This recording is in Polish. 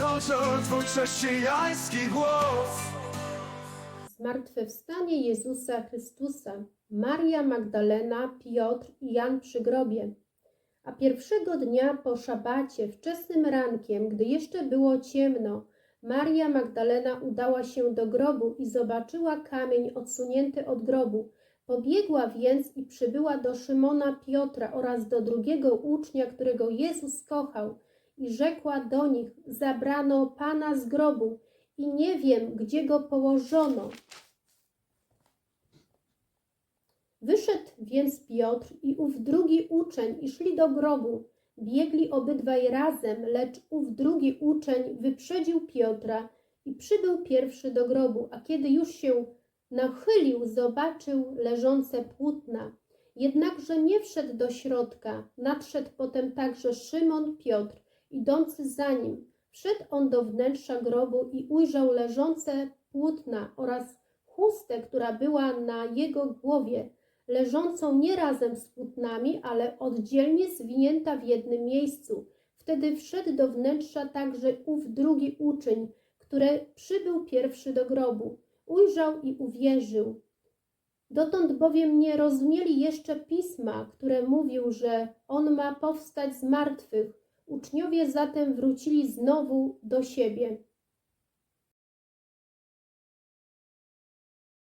kończą twój chrześcijański głos Zmartwychwstanie Jezusa Chrystusa, Maria Magdalena, Piotr i Jan przy grobie. A pierwszego dnia po szabacie, wczesnym rankiem, gdy jeszcze było ciemno, Maria Magdalena udała się do grobu i zobaczyła kamień odsunięty od grobu. Pobiegła więc i przybyła do Szymona Piotra oraz do drugiego ucznia, którego Jezus kochał, i rzekła do nich: Zabrano pana z grobu i nie wiem, gdzie go położono. Wyszedł więc Piotr i ów drugi uczeń i szli do grobu. Biegli obydwaj razem, lecz ów drugi uczeń wyprzedził Piotra i przybył pierwszy do grobu, a kiedy już się nachylił, zobaczył leżące płótna. Jednakże nie wszedł do środka. Nadszedł potem także Szymon Piotr, idący za nim. Wszedł on do wnętrza grobu i ujrzał leżące płótna oraz chustę, która była na jego głowie, leżącą nie razem z płótnami, ale oddzielnie zwinięta w jednym miejscu. Wtedy wszedł do wnętrza także ów drugi uczeń, który przybył pierwszy do grobu. Ujrzał i uwierzył. Dotąd bowiem nie rozumieli jeszcze pisma, które mówił, że on ma powstać z martwych. Uczniowie zatem wrócili znowu do siebie.